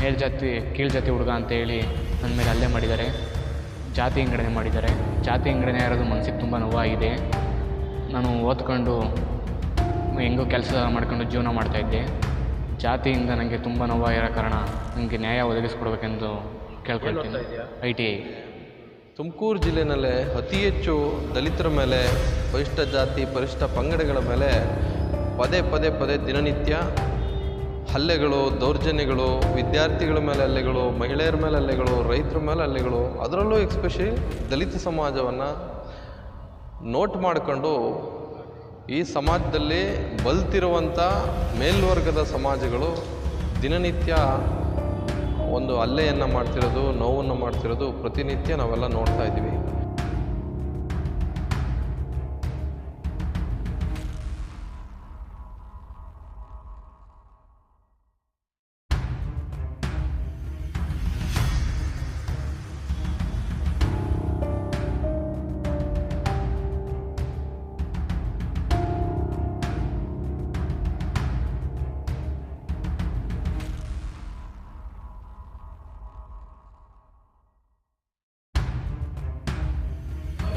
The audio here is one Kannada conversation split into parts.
ಮೇಲ್ಜಾತಿ ಕೀಳ್ಜಾತಿ ಹುಡುಗ ಅಂತೇಳಿ ನನ್ನ ಮೇಲೆ ಅಲ್ಲೇ ಮಾಡಿದ್ದಾರೆ. ಜಾತಿ ವಿಂಗಡಣೆ ಮಾಡಿದ್ದಾರೆ. ಜಾತಿ ವಿಂಗಡಣೆ ಇರೋದು ಮನಸ್ಸಿಗೆ ತುಂಬ ನೋವಾಗಿದೆ. ನಾನು ಓದ್ಕೊಂಡು ಹೆಂಗೋ ಕೆಲಸ ಮಾಡ್ಕೊಂಡು ಜೀವನ ಮಾಡ್ತಾಯಿದ್ದೆ ಜಾತಿಯಿಂದ ನನಗೆ ತುಂಬ ನೋವಾಗಿರೋ ಕಾರಣ ನನಗೆ ನ್ಯಾಯ ಒದಗಿಸ್ಕೊಡ್ಬೇಕೆಂದು ಕೇಳ್ಕೊಳ್ತೀನಿ. I T I. ತುಮಕೂರು ಜಿಲ್ಲೆನಲ್ಲೇ ಅತಿ ಹೆಚ್ಚು ದಲಿತರ ಮೇಲೆ ಪರಿಷ್ಠ ಜಾತಿ ಪರಿಷ್ಠ ಪಂಗಡಗಳ ಮೇಲೆ ಪದೇ ಪದೇ ಪದೇ ದಿನನಿತ್ಯ ಹಲ್ಲೆಗಳು, ದೌರ್ಜನ್ಯಗಳು, ವಿದ್ಯಾರ್ಥಿಗಳ ಮೇಲೆ ಹಲ್ಲೆಗಳು, ಮಹಿಳೆಯರ ಮೇಲೆ ಹಲ್ಲೆಗಳು, ರೈತರ ಮೇಲೆ ಹಲ್ಲೆಗಳು, ಅದರಲ್ಲೂ ಎಕ್ಸ್ಪೆಷಲಿ ದಲಿತ ಸಮಾಜವನ್ನು ನೋಟ್ ಮಾಡಿಕೊಂಡು ಈ ಸಮಾಜದಲ್ಲಿ ಬಲ್ತಿರುವಂಥ ಮೇಲ್ವರ್ಗದ ಸಮಾಜಗಳು ದಿನನಿತ್ಯ ಒಂದು ಹಲ್ಲೆಯನ್ನು ಮಾಡ್ತಿರೋದು, ನೋವನ್ನು ಮಾಡ್ತಿರೋದು ಪ್ರತಿನಿತ್ಯ ನಾವೆಲ್ಲ ನೋಡ್ತಾ ಇದ್ದೀವಿ.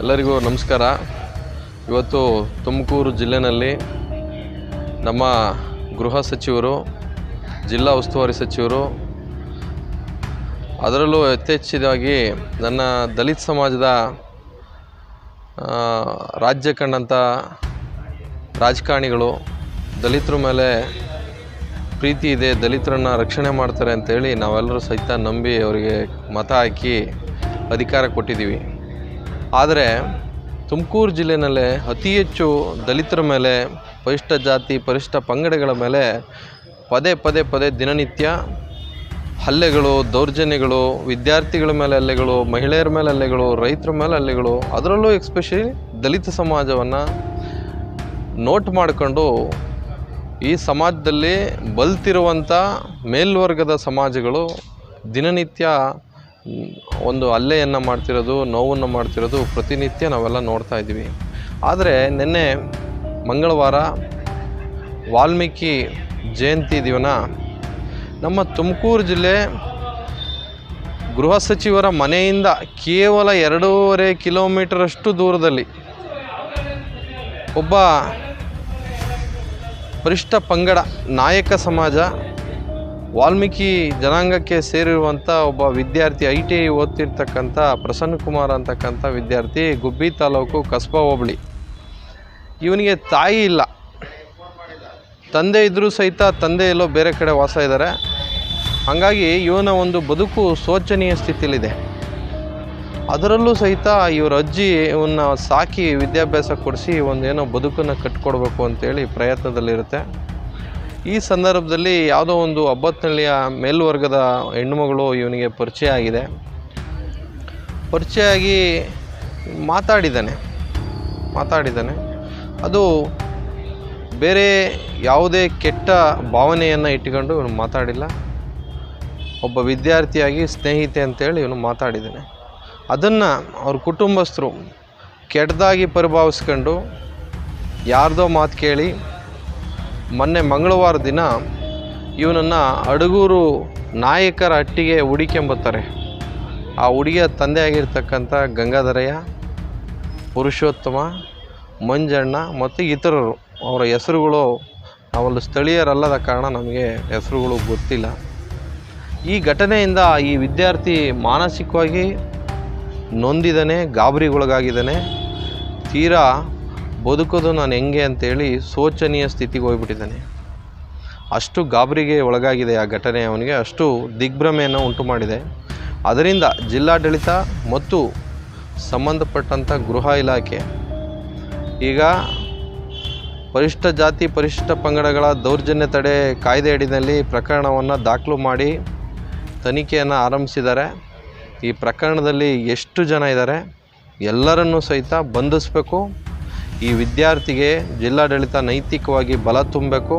ಎಲ್ಲರಿಗೂ ನಮಸ್ಕಾರ. ಇವತ್ತು ತುಮಕೂರು ಜಿಲ್ಲೆನಲ್ಲಿ ನಮ್ಮ ಗೃಹ ಸಚಿವರು, ಜಿಲ್ಲಾ ಉಸ್ತುವಾರಿ ಸಚಿವರು, ಅದರಲ್ಲೂ ಯಥೇಚ್ಛವಾಗಿ ನನ್ನ ದಲಿತ ಸಮಾಜದ ರಾಜ್ಯ ಕಂಡಂಥ ರಾಜಕಾರಣಿಗಳು, ದಲಿತರ ಮೇಲೆ ಪ್ರೀತಿ ಇದೆ, ದಲಿತರನ್ನು ರಕ್ಷಣೆ ಮಾಡ್ತಾರೆ ಅಂತೇಳಿ ನಾವೆಲ್ಲರೂ ಸಹಿತ ನಂಬಿ ಅವರಿಗೆ ಮತ ಹಾಕಿ ಅಧಿಕಾರ ಕೊಟ್ಟಿದ್ದೀವಿ. ಆದರೆ ತುಮಕೂರು ಜಿಲ್ಲೆಯಲ್ಲೇ ಅತಿ ಹೆಚ್ಚು ದಲಿತರ ಮೇಲೆ ಪರಿಷ್ಠ ಜಾತಿ ಪರಿಷ್ಠ ಪಂಗಡಗಳ ಮೇಲೆ ಪದೇ ಪದೇ ಪದೇ ದಿನನಿತ್ಯ ಹಲ್ಲೆಗಳು, ದೌರ್ಜನ್ಯಗಳು, ವಿದ್ಯಾರ್ಥಿಗಳ ಮೇಲೆ ಹಲ್ಲೆಗಳು, ಮಹಿಳೆಯರ ಮೇಲೆ ಹಲ್ಲೆಗಳು, ರೈತರ ಮೇಲೆ ಹಲ್ಲೆಗಳು, ಅದರಲ್ಲೂ ಎಕ್ಸ್ಪೆಷಲಿ ದಲಿತ ಸಮಾಜವನ್ನು ನೋಟ್ ಮಾಡಿಕೊಂಡು ಈ ಸಮಾಜದಲ್ಲಿ ಬಲ್ತಿರುವಂಥ ಮೇಲ್ವರ್ಗದ ಸಮಾಜಗಳು ದಿನನಿತ್ಯ ಒಂದು ಹಲ್ಲೆಯನ್ನು ಮಾಡ್ತಿರೋದು, ನೋವನ್ನು ಮಾಡ್ತಿರೋದು ಪ್ರತಿನಿತ್ಯ ನಾವೆಲ್ಲ ನೋಡ್ತಾ ಇದ್ದೀವಿ. ಆದರೆ ನಿನ್ನೆ ಮಂಗಳವಾರ ವಾಲ್ಮೀಕಿ ಜಯಂತಿ ದಿವನ ನಮ್ಮ ತುಮಕೂರು ಜಿಲ್ಲೆ ಗೃಹ ಸಚಿವರ ಮನೆಯಿಂದ ಕೇವಲ ಎರಡೂವರೆ ಕಿಲೋಮೀಟರಷ್ಟು ದೂರದಲ್ಲಿ ಒಬ್ಬ ಪರಿಷ್ಠ ಪಂಗಡ ನಾಯಕ ಸಮಾಜ ವಾಲ್ಮೀಕಿ ಜನಾಂಗಕ್ಕೆ ಸೇರಿರುವಂಥ ಒಬ್ಬ ವಿದ್ಯಾರ್ಥಿ, ಐ ಟಿ ಐ ಓದ್ತಿರ್ತಕ್ಕಂಥ ಪ್ರಸನ್ನ ಕುಮಾರ್ ಅಂತಕ್ಕಂಥ ವಿದ್ಯಾರ್ಥಿ, ಗುಬ್ಬಿ ತಾಲೂಕು ಕಸ್ಬಾ ಹೋಬಳಿ. ಇವನಿಗೆ ತಾಯಿ ಇಲ್ಲ. ತಂದೆ ಇದ್ದರೂ ಸಹಿತ ತಂದೆ ಎಲ್ಲೋ ಬೇರೆ ಕಡೆ ವಾಸ ಇದ್ದಾರೆ. ಹಾಗಾಗಿ ಇವನ ಒಂದು ಬದುಕು ಶೋಚನೀಯ ಸ್ಥಿತಿಯಲ್ಲಿದೆ. ಅದರಲ್ಲೂ ಸಹಿತ ಇವರ ಅಜ್ಜಿ ಇವನ್ನ ಸಾಕಿ ವಿದ್ಯಾಭ್ಯಾಸ ಕೊಡಿಸಿ ಒಂದೇನೋ ಬದುಕನ್ನು ಕಟ್ಕೊಡ್ಬೇಕು ಅಂತೇಳಿ ಪ್ರಯತ್ನದಲ್ಲಿರುತ್ತೆ. ಈ ಸಂದರ್ಭದಲ್ಲಿ ಯಾವುದೋ ಒಂದು ಅಬ್ಬತ್ನಳ್ಳಿಯ ಮೇಲ್ವರ್ಗದ ಹೆಣ್ಣುಮಗಳು ಇವನಿಗೆ ಪರಿಚಯ ಆಗಿದೆ. ಪರಿಚಯ ಆಗಿ ಮಾತಾಡಿದ್ದಾನೆ ಮಾತಾಡಿದ್ದಾನೆ. ಅದು ಬೇರೆ ಯಾವುದೇ ಕೆಟ್ಟ ಭಾವನೆಯನ್ನು ಇಟ್ಟುಕೊಂಡು ಇವನು ಮಾತಾಡಿಲ್ಲ. ಒಬ್ಬ ವಿದ್ಯಾರ್ಥಿಯಾಗಿ ಸ್ನೇಹಿತೆ ಅಂತೇಳಿ ಇವನು ಮಾತಾಡಿದ್ದಾನೆ. ಅದನ್ನು ಅವ್ರ ಕುಟುಂಬಸ್ಥರು ಕೆಟ್ಟದಾಗಿ ಪರಿಭಾವಿಸ್ಕೊಂಡು ಯಾರ್ದೋ ಮಾತು ಕೇಳಿ ಮೊನ್ನೆ ಮಂಗಳವಾರ ದಿನ ಇವನನ್ನು ಅಡಗೂರು ನಾಯಕರ ಹಟ್ಟಿಗೆ ಹುಡಿಕೊಂಬತ್ತಾರೆ ಆ ಹುಡುಗಿಯ ತಂದೆ ಆಗಿರ್ತಕ್ಕಂಥ ಗಂಗಾಧರಯ್ಯ, ಪುರುಷೋತ್ತಮ, ಮಂಜಣ್ಣ ಮತ್ತು ಇತರರು ಅವರ ಹೆಸರುಗಳು ಅವಲ್ಲಿ ಸ್ಥಳೀಯರಲ್ಲದ ಕಾರಣ ನಮಗೆ ಹೆಸರುಗಳು ಗೊತ್ತಿಲ್ಲ. ಈ ಘಟನೆಯಿಂದ ಈ ವಿದ್ಯಾರ್ಥಿ ಮಾನಸಿಕವಾಗಿ ನೊಂದಿದ್ದಾನೆ, ಗಾಬರಿಗೊಳಗಾಗಿದ್ದಾನೆ. ತೀರಾ ಬದುಕೋದು ನಾನು ಹೆಂಗೆ ಅಂತೇಳಿ ಶೋಚನೀಯ ಸ್ಥಿತಿಗೆ ಹೋಗ್ಬಿಟ್ಟಿದ್ದಾನೆ. ಅಷ್ಟು ಗಾಬರಿಗೆ ಒಳಗಾಗಿದೆ ಆ ಘಟನೆ ಅವನಿಗೆ, ಅಷ್ಟು ದಿಗ್ಭ್ರಮೆಯನ್ನು ಉಂಟು ಮಾಡಿದೆ. ಅದರಿಂದ ಜಿಲ್ಲಾಡಳಿತ ಮತ್ತು ಸಂಬಂಧಪಟ್ಟಂಥ ಗೃಹ ಇಲಾಖೆ, ಈಗ ಪರಿಷ್ಠ ಜಾತಿ ಪರಿಶಿಷ್ಟ ಪಂಗಡಗಳ ದೌರ್ಜನ್ಯ ತಡೆ ಕಾಯ್ದೆ ಅಡಿನಲ್ಲಿ ಪ್ರಕರಣವನ್ನು ದಾಖಲು ಮಾಡಿ ತನಿಖೆಯನ್ನು ಆರಂಭಿಸಿದ್ದಾರೆ. ಈ ಪ್ರಕರಣದಲ್ಲಿ ಎಷ್ಟು ಜನ ಇದ್ದಾರೆ ಎಲ್ಲರನ್ನೂ ಸಹಿತ ಬಂಧಿಸಬೇಕು. ಈ ವಿದ್ಯಾರ್ಥಿಗೆ ಜಿಲ್ಲಾಡಳಿತ ನೈತಿಕವಾಗಿ ಬಲ ತುಂಬಬೇಕು,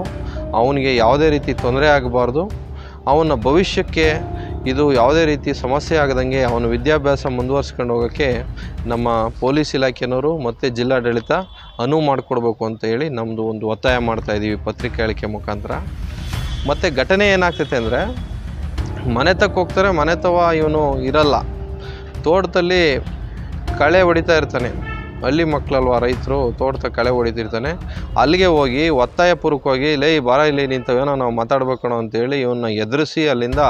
ಅವನಿಗೆ ಯಾವುದೇ ರೀತಿ ತೊಂದರೆ ಆಗಬಾರ್ದು. ಅವನ ಭವಿಷ್ಯಕ್ಕೆ ಇದು ಯಾವುದೇ ರೀತಿ ಸಮಸ್ಯೆ ಆಗದಂಗೆ ಅವನ ವಿದ್ಯಾಭ್ಯಾಸ ಮುಂದುವರ್ಸ್ಕೊಂಡು ಹೋಗೋಕ್ಕೆ ನಮ್ಮ ಪೊಲೀಸ್ ಇಲಾಖೆನವರು ಮತ್ತು ಜಿಲ್ಲಾಡಳಿತ ಅನುವು ಮಾಡಿಕೊಡ್ಬೇಕು ಅಂತ ಹೇಳಿ ನಮ್ಮದು ಒಂದು ಒತ್ತಾಯ ಮಾಡ್ತಾ ಇದ್ದೀವಿ ಪತ್ರಿಕೆ ಹೇಳಿಕೆ ಮುಖಾಂತರ. ಮತ್ತು ಘಟನೆ ಏನಾಗ್ತೈತೆ ಅಂದರೆ, ಮನೆ ತಕ್ಕ ಹೋಗ್ತಾರೆ, ಮನೆ ತವ ಇವನು ಇರಲ್ಲ. ತೋಟದಲ್ಲಿ ಕಳೆ ಹೊಡಿತಾ ಇರ್ತಾನೆ. ಹಳ್ಳಿ ಮಕ್ಕಳಲ್ವ ರೈತರು? ತೋಟದ ಕಳೆ ಹೊಡಿತಿರ್ತಾನೆ. ಅಲ್ಲಿಗೆ ಹೋಗಿ ಒತ್ತಾಯಪೂರ್ವಕವಾಗಿ ಲೇ ಬಾರ ಇಲ್ಲಿ ನಿಂತವೇನೋ, ನಾವು ಮಾತಾಡ್ಬೇಕಣೋ ಅಂತೇಳಿ ಇವನ್ನ ಎದುರಿಸಿ ಅಲ್ಲಿಂದ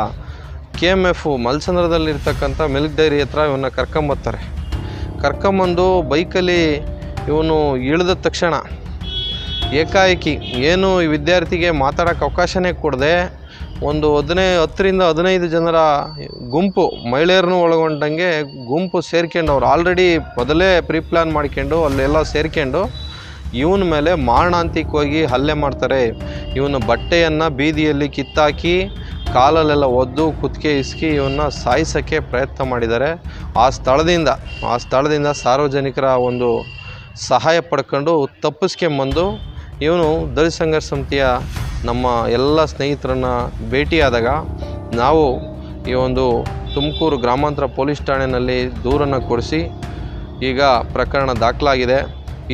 ಕೆ ಎಂ ಎಫ್ ಮಲ್ಸಂದ್ರದಲ್ಲಿರ್ತಕ್ಕಂಥ ಮಿಲ್ಕ್ ಡೈರಿ ಹತ್ರ ಇವನ್ನ ಕರ್ಕೊಂಬತ್ತಾರೆ. ಕರ್ಕೊಂಬಂದು ಬೈಕಲ್ಲಿ ಇವನು ಇಳಿದ ತಕ್ಷಣ ಏಕಾಏಕಿ. ಏನು ಈ ವಿದ್ಯಾರ್ಥಿಗೆ ಮಾತಾಡೋಕೆ ಅವಕಾಶನೇ ಕೊಡದೆ. ಒಂದು ಹದಿನೈ, ಹತ್ತರಿಂದ ಹದಿನೈದು ಜನರ ಗುಂಪು, ಮಹಿಳೆಯರನ್ನು ಒಳಗೊಂಡಂಗೆ ಗುಂಪು ಸೇರ್ಕೊಂಡು ಅವ್ರು ಆಲ್ರೆಡಿ ಮೊದಲೇ ಪ್ರೀ ಪ್ಲ್ಯಾನ್ ಮಾಡ್ಕೊಂಡು ಅಲ್ಲೆಲ್ಲ ಸೇರ್ಕೊಂಡು ಇವನ ಮೇಲೆ ಮಾರಣಾಂತಿಕವಾಗಿ ಹಲ್ಲೆ ಮಾಡ್ತಾರೆ. ಇವನ ಬಟ್ಟೆಯನ್ನು ಬೀದಿಯಲ್ಲಿ ಕಿತ್ತಾಕಿ ಕಾಲಲ್ಲೆಲ್ಲ ಒದ್ದು, ಕುತ್ತಿಗೆ ಇಸ್ಕಿ ಇವನ್ನ ಸಾಯಿಸೋಕ್ಕೆ ಪ್ರಯತ್ನ ಮಾಡಿದ್ದಾರೆ. ಆ ಸ್ಥಳದಿಂದ ಆ ಸ್ಥಳದಿಂದ ಸಾರ್ವಜನಿಕರ ಒಂದು ಸಹಾಯ ಪಡ್ಕೊಂಡು ತಪ್ಪಿಸ್ಕೊಂಬಂದು ಇವನು ದಲಿತ ಸಂಘರ್ಷ ಸಮಿತಿಯ ನಮ್ಮ ಎಲ್ಲ ಸ್ನೇಹಿತರನ್ನ ಭೇಟಿಯಾದಾಗ ನಾವು ಈ ಒಂದು ತುಮಕೂರು ಗ್ರಾಮಾಂತರ ಪೊಲೀಸ್ ಠಾಣೆಯಲ್ಲಿ ದೂರನ್ನು ಕೊಡಿಸಿ ಈಗ ಪ್ರಕರಣ ದಾಖಲಾಗಿದೆ.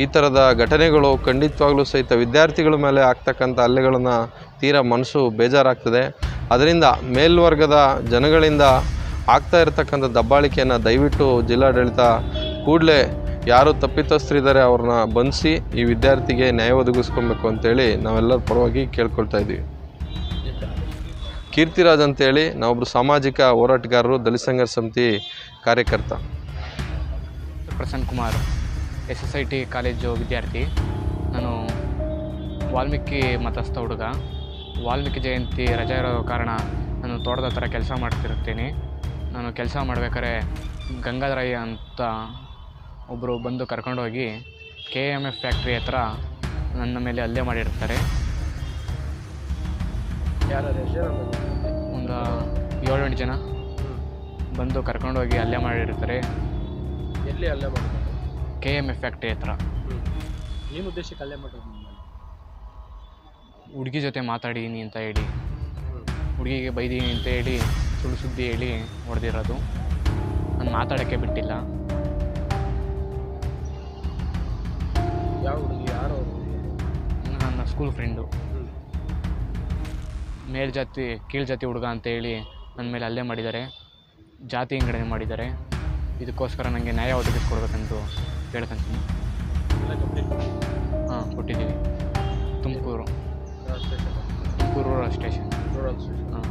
ಈ ಥರದ ಘಟನೆಗಳು ಖಂಡಿತವಾಗ್ಲೂ ಸಹಿತ ವಿದ್ಯಾರ್ಥಿಗಳ ಮೇಲೆ ಆಗ್ತಕ್ಕಂಥ ಹಲ್ಲೆಗಳನ್ನು ತೀರಾ ಮನಸ್ಸು ಬೇಜಾರಾಗ್ತದೆ. ಅದರಿಂದ ಮೇಲ್ವರ್ಗದ ಜನಗಳಿಂದ ಆಗ್ತಾ ಇರತಕ್ಕಂಥ ದಬ್ಬಾಳಿಕೆಯನ್ನು ದಯವಿಟ್ಟು ಜಿಲ್ಲಾಡಳಿತ ಕೂಡಲೇ ಯಾರು ತಪ್ಪಿತಸ್ಥರಿದ್ದಾರೆ ಅವ್ರನ್ನ ಬಂಧಿಸಿ ಈ ವಿದ್ಯಾರ್ಥಿಗೆ ನ್ಯಾಯ ಒದಗಿಸ್ಕೊಬೇಕು ಅಂತೇಳಿ ನಾವೆಲ್ಲರ ಪರವಾಗಿ ಕೇಳ್ಕೊಳ್ತಾ ಇದ್ದೀವಿ. ಕೀರ್ತಿರಾಜ್ ಅಂತೇಳಿ ನಾವೊಬ್ಬರು ಸಾಮಾಜಿಕ ಹೋರಾಟಗಾರರು, ದಲಿತ ಸಂಘರ್ಷ ಸಮಿತಿ ಕಾರ್ಯಕರ್ತ. Prasanna Kumar, S S I T college ವಿದ್ಯಾರ್ಥಿ. ನಾನು ವಾಲ್ಮೀಕಿ ಮತಸ್ಥ ಹುಡುಗ. ವಾಲ್ಮೀಕಿ ಜಯಂತಿ ರಜೆ ಇರೋ ಕಾರಣ ನಾನು ತೋಟದ ಹತ್ರ ಕೆಲಸ ಮಾಡ್ತಿರ್ತೀನಿ. ನಾನು ಕೆಲಸ ಮಾಡ್ಬೇಕಾದ್ರೆ ಗಂಗಾಧರಯ್ಯ ಅಂತ ಒಬ್ಬರು ಬಂದು ಕರ್ಕೊಂಡೋಗಿ ಕೆ ಎಂ ಎಫ್ ಫ್ಯಾಕ್ಟ್ರಿ ಹತ್ರ ನನ್ನ ಮೇಲೆ ಹಲ್ಲೆ ಮಾಡಿರ್ತಾರೆ. ಒಂದು ಏಳೆಂಟು ಜನ ಬಂದು ಕರ್ಕೊಂಡೋಗಿ ಹಲ್ಲೆ ಮಾಡಿರ್ತಾರೆ. ಎಲ್ಲಿ ಅಲ್ಲೇ ಮಾಡೋದು ಕೆ ಎಂ ಎಫ್ ಫ್ಯಾಕ್ಟ್ರಿ ಹತ್ರ. ಏನು ಉದ್ದೇಶಕ್ಕೆ ಅಲ್ಲೇ ಮಾಡೋದು ಹುಡುಗಿ ಜೊತೆ ಮಾತಾಡೀನಿ ಅಂತ ಹೇಳಿ. ಹುಡುಗಿಗೆ ಬೈದೀನಿ ಅಂತ ಹೇಳಿ ಸುಳ್ಳು ಸುದ್ದಿ ಹೇಳಿ ಹೊಡೆದಿರೋದು. ನಾನು ಮಾತಾಡೋಕ್ಕೆ ಬಿಟ್ಟಿಲ್ಲ. ಯಾವ ಹುಡುಗಿ ಯಾರು ನನ್ನ ಸ್ಕೂಲ್ ಫ್ರೆಂಡು ಮೇಲ್ಜಾತಿ ಕೀಳ್ಜಾತಿ ಹುಡುಗ ಅಂತ ಹೇಳಿ ನನ್ನ ಮೇಲೆ ಹಲ್ಲೆ ಮಾಡಿದ್ದಾರೆ. ಜಾತಿ ವಿಂಗಡಣೆ ಮಾಡಿದ್ದಾರೆ. ಇದಕ್ಕೋಸ್ಕರ ನನಗೆ ನ್ಯಾಯ ಒದಗಿಸ್ಕೊಡ್ಬೇಕಂತ ಕೇಳ್ಕೊಂತೀನಿ. ಹಾಂ ಕೊಟ್ಟಿದ್ದೀವಿ. Tumakuru. Tumakuru rural station rural station ಹಾಂ.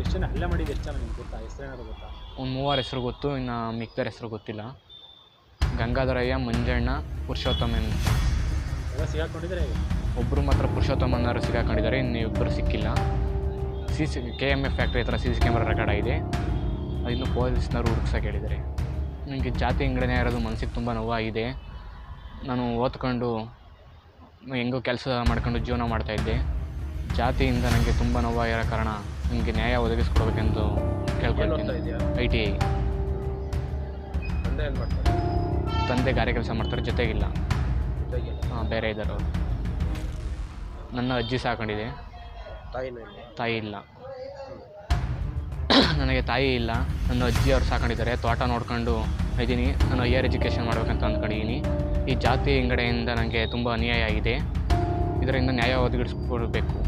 ಎಷ್ಟು ಜನ ಹಲ್ಲೆ ಮಾಡಿದ್ದು ಎಷ್ಟು ಜನ ನಿಮ್ಗೆ ಗೊತ್ತಾ? ಹೆಸರೇನಾದ್ರು ಗೊತ್ತಾ? ಒಂದು ಮೂವರ ಹೆಸರು ಗೊತ್ತು ಇನ್ನು ಮಿಕ್ತರ ಹೆಸರು ಗೊತ್ತಿಲ್ಲ. ಗಂಗಾಧರಯ್ಯ ಮಂಜಣ್ಣ ಪುರುಷೋತ್ತಮನ್ ಎಲ್ಲ ಸಿಗಾಕೊಂಡಿದ್ರೆ ಒಬ್ಬರು ಮಾತ್ರ ಪುರುಷೋತ್ತಮನವರು ಸಿಗಾಕೊಂಡಿದ್ದಾರೆ ಇನ್ನು ಇಬ್ಬರು ಸಿಕ್ಕಿಲ್ಲ. C C K M F factory ಹತ್ರ ಸಿ ಸಿ ಕ್ಯಾಮ್ರಾ ರೆಕಾರ್ಡ್ ಆಗಿದೆ. ಅದನ್ನು ಪೊಲೀಸ್ನವರು ಹುಡುಕ್ಸಕ್ಕೆ ಹೇಳಿದ್ದಾರೆ. ನನಗೆ ಜಾತಿ ವಿಂಗಡಣೆ ಇರೋದು ಮನಸ್ಸಿಗೆ ತುಂಬ ನೋವಾಗಿದೆ. ನಾನು ಓದ್ಕೊಂಡು ಹೆಂಗೋ ಕೆಲಸ ಮಾಡ್ಕೊಂಡು ಜೀವನ ಮಾಡ್ತಾಯಿದ್ದೆ ಜಾತಿಯಿಂದ ನನಗೆ ತುಂಬ ನೋವಾಗಿರೋ ಕಾರಣ ನನಗೆ ನ್ಯಾಯ ಒದಗಿಸ್ಕೊಡ್ಬೇಕೆಂದು ಕೇಳ್ಕೊಳ್ತೀನಿ. I T I. ತಂದೆ ಗಾರೆ ಕೆಲಸ ಮಾಡ್ತಾರೆ ಜೊತೆಗಿಲ್ಲ. ಜೊತೆಗೆ ಹಾಂ ಬೇರೆ ಇದ್ದಾರೆ ಅವರು. ನನ್ನ ಅಜ್ಜಿ ಸಾಕೊಂಡಿದೆ. ತಾಯಿ ಇಲ್ಲ. ನನಗೆ ತಾಯಿ ಇಲ್ಲ. ನನ್ನ ಅಜ್ಜಿ ಅವ್ರು ಸಾಕೊಂಡಿದ್ದಾರೆ. ತೋಟ ನೋಡ್ಕೊಂಡು ಇದ್ದೀನಿ. ನಾನು ಹೈಯರ್ ಎಜುಕೇಷನ್ ಮಾಡಬೇಕಂತ ಅಂದ್ಕೊಂಡಿದ್ದೀನಿ. ಈ ಜಾತಿ ಹಿಂಗಡೆಯಿಂದ ನನಗೆ ತುಂಬ ಅನ್ಯಾಯ ಆಗಿದೆ. ಇದರಿಂದ ನ್ಯಾಯ ಒದಗಿಸ್ಕೊಡ್ಬೇಕು.